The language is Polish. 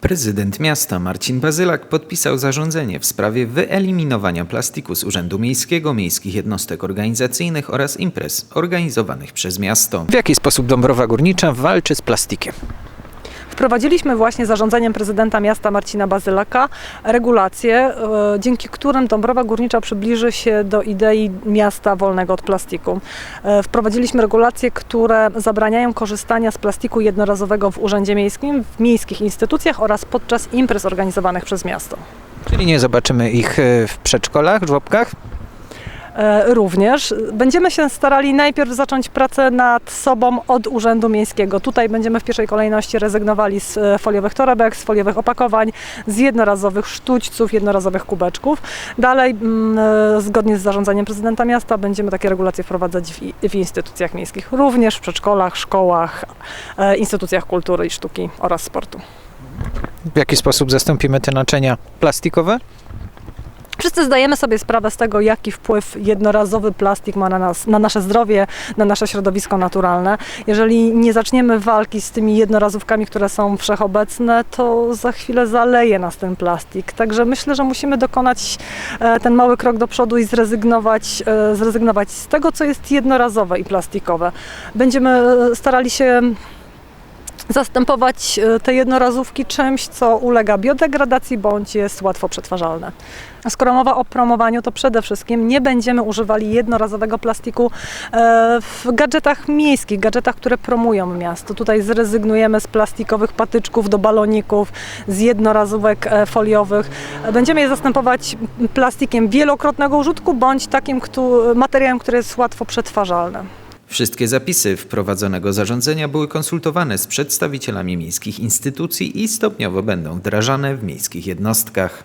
Prezydent miasta Marcin Bazylak podpisał zarządzenie w sprawie wyeliminowania plastiku z Urzędu Miejskiego, miejskich jednostek organizacyjnych oraz imprez organizowanych przez miasto. W jaki sposób Dąbrowa Górnicza walczy z plastikiem? Wprowadziliśmy właśnie zarządzeniem prezydenta miasta Marcina Bazylaka regulacje, e, dzięki którym Dąbrowa Górnicza przybliży się do idei miasta wolnego od plastiku. E, Wprowadziliśmy regulacje, które zabraniają korzystania z plastiku jednorazowego w urzędzie miejskim, w miejskich instytucjach oraz podczas imprez organizowanych przez miasto. Czyli nie zobaczymy ich e, w przedszkolach, żłobkach? E, Również będziemy się starali najpierw zacząć pracę nad sobą od Urzędu Miejskiego. Tutaj będziemy w pierwszej kolejności rezygnowali z e, foliowych torebek, z foliowych opakowań, z jednorazowych sztućców, jednorazowych kubeczków. Dalej, mm, e, zgodnie z zarządzeniem prezydenta miasta, będziemy takie regulacje wprowadzać w, w instytucjach miejskich, również w przedszkolach, szkołach, instytucjach kultury i sztuki oraz sportu. W jaki sposób zastąpimy te naczynia plastikowe? Wszyscy zdajemy sobie sprawę z tego, jaki wpływ jednorazowy plastik ma na nas, na nasze zdrowie, na nasze środowisko naturalne. Jeżeli nie zaczniemy walki z tymi jednorazówkami, które są wszechobecne, to za chwilę zaleje nas ten plastik. Także myślę, że musimy dokonać e, ten mały krok do przodu i zrezygnować, e, zrezygnować z tego, co jest jednorazowe i plastikowe. Będziemy e, starali się zastępować e, te jednorazówki czymś, co ulega biodegradacji bądź jest łatwo przetwarzalne. Skoro mowa o promowaniu, to przede wszystkim nie będziemy używali jednorazowego plastiku e, w gadżetach miejskich, gadżetach, które promują miasto. Tutaj zrezygnujemy z plastikowych patyczków do baloników, z jednorazówek e, foliowych. Będziemy je zastępować plastikiem wielokrotnego użytku bądź takim materiałem, który jest łatwo przetwarzalny. Wszystkie zapisy wprowadzonego zarządzenia były konsultowane z przedstawicielami miejskich instytucji i stopniowo będą wdrażane w miejskich jednostkach.